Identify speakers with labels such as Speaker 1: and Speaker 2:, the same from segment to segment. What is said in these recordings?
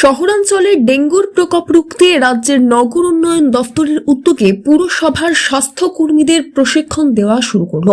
Speaker 1: শহরাঞ্চলে ডেঙ্গুর প্রকোপ রুখতে রাজ্যের নগর উন্নয়ন দফতরের উদ্যোগে পুরসভার স্বাস্থ্যকর্মীদের প্রশিক্ষণ দেওয়া শুরু করল।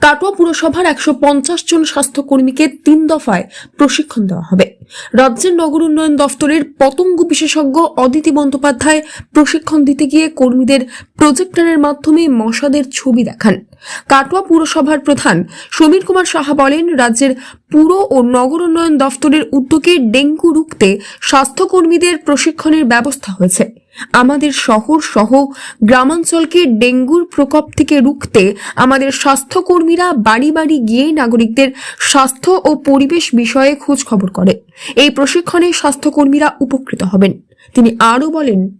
Speaker 1: কাটোয়া পুরসভার একশো পঞ্চাশ জন স্বাস্থ্যকর্মীকে তিন দফায় প্রশিক্ষণ দেওয়া হবে। রাজ্যের নগর উন্নয়ন দফতরের পতঙ্গ বিশেষজ্ঞ অদিতি বন্দ্যোপাধ্যায় প্রশিক্ষণ দিতে গিয়ে কর্মীদের প্রজেক্টরের মাধ্যমে মশাদের ছবি দেখান। কাটোয়া পুরসভার প্রধান সমীর কুমার সাহা বলেন, রাজ্যের পুর ও নগর উন্নয়ন দফতরের উদ্যোগে ডেঙ্গু রুখতে স্বাস্থ্যকর্মীদের প্রশিক্ষণের ব্যবস্থা হয়েছে। আমাদের শহর সহ গ্রামাঞ্চলকে ডেঙ্গুর প্রকোপ থেকে রুখতে আমাদের স্বাস্থ্যকর্মীরা বাড়ি বাড়ি গিয়ে নাগরিকদের স্বাস্থ্য ও পরিবেশ বিষয়ে খোঁজ খবর করে। এই প্রশিক্ষণে স্বাস্থ্যকর্মীরা উপকৃত হবেন। তিনি আরও বলেন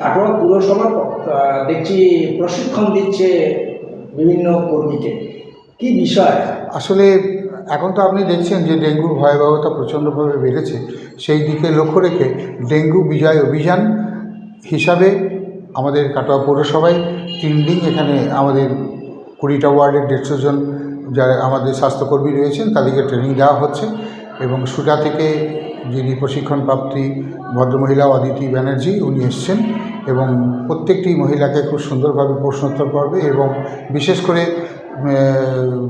Speaker 2: কাটোয়া পুরসভা দেখছি প্রশিক্ষণ দিচ্ছে বিভিন্ন কর্মীকে। কি বিষয়?
Speaker 3: আসলে এখন তো আপনি দেখছেন যে ডেঙ্গুর ভয়াবহতা প্রচণ্ডভাবে বেড়েছে। সেই দিকে লক্ষ্য রেখে ডেঙ্গু বিজয় অভিযান হিসাবে আমাদের কাটোয়া পৌরসভায় তিন দিন এখানে আমাদের কুড়িটা ওয়ার্ডের দেড়শো জন যারা আমাদের স্বাস্থ্যকর্মী রয়েছেন, তাদেরকে ট্রেনিং দেওয়া হচ্ছে এবং সুটা থেকে যিনি প্রশিক্ষণপ্রাপ্তি ভদ্রমহিলা অদিতি ব্যানার্জি উনি এসছেন। এবং প্রত্যেকটি মহিলাকে খুব সুন্দরভাবে প্রশ্নোত্তর করবে এবং বিশেষ করে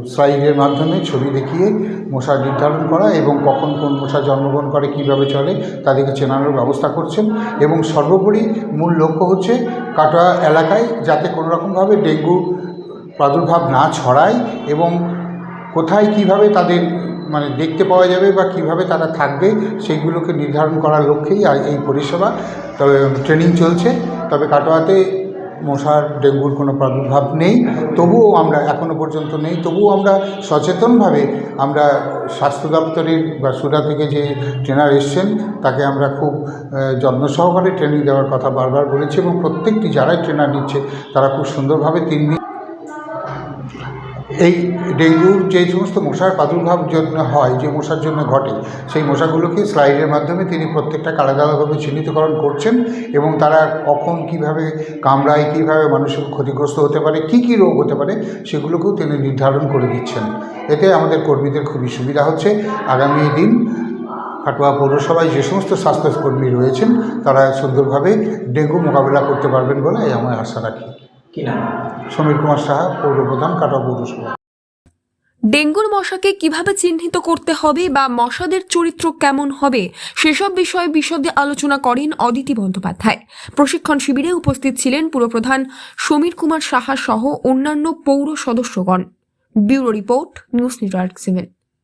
Speaker 3: স্লাইডের মাধ্যমে ছবি দেখিয়ে মশা নির্ধারণ করা এবং কখন কোন মশা জন্মগ্রহণ করে, কীভাবে চলে, তাদেরকে চেনানোর ব্যবস্থা করছেন। এবং সর্বোপরি মূল লক্ষ্য হচ্ছে কাটোয়া এলাকায় যাতে কোনো রকমভাবে ডেঙ্গু প্রাদুর্ভাব না ছড়ায় এবং কোথায় কীভাবে তাদের মানে দেখতে পাওয়া যাবে বা কীভাবে তারা থাকবে, সেইগুলোকে নির্ধারণ করার লক্ষ্যেই এই পরিষেবা। তবে ট্রেনিং চলছে। তবে কাটোয়াতে মশার ডেঙ্গুর কোনো প্রাদুর্ভাব নেই। তবুও আমরা এখনও পর্যন্ত নেই। তবুও আমরা সচেতনভাবে আমরা স্বাস্থ্য দপ্তরের বা সুরা থেকে যে ট্রেনার এসছেন, তাকে আমরা খুব যত্ন সহকারে ট্রেনিং দেওয়ার কথা বারবার বলেছি এবং প্রত্যেকটি যারাই ট্রেনার নিচ্ছে, তারা খুব সুন্দরভাবে তিন দিন এই ডেঙ্গুর যে সমস্ত মশার প্রাদুর্ভাব জন্য হয়, যে মশার জন্য ঘটে, সেই মশাগুলোকে স্লাইডের মাধ্যমে তিনি প্রত্যেকটা আলাদা আলাদাভাবে চিহ্নিতকরণ করছেন এবং তারা কখন কীভাবে কামড়ায়, কীভাবে মানুষের ক্ষতিগ্রস্ত হতে পারে, কি কি রোগ হতে পারে, সেগুলোকেও তিনি নির্ধারণ করে দিচ্ছেন। এতে আমাদের কর্মীদের খুবই সুবিধা হচ্ছে। আগামী দিন কাটোয়া পৌরসভায় যে সমস্ত স্বাস্থ্যকর্মী রয়েছেন, তারা সুন্দরভাবে ডেঙ্গু মোকাবিলা করতে পারবেন বলে আমি আশা রাখি।
Speaker 2: কি নাম?
Speaker 3: সমীর কুমার সাহা পৌরপ্রধান কাটোয়া পৌরসভা।
Speaker 1: ডেঙ্গুর মশাকে কীভাবে চিহ্নিত করতে হবে বা মশাদের চরিত্র কেমন হবে সেসব বিষয়ে বিশদে আলোচনা করেন অদিতি বন্দ্যোপাধ্যায়। প্রশিক্ষণ শিবিরে উপস্থিত ছিলেন পুরপ্রধান সমীর কুমার সাহা সহ অন্যান্য পৌর সদস্যগণ। Bureau report news network seven.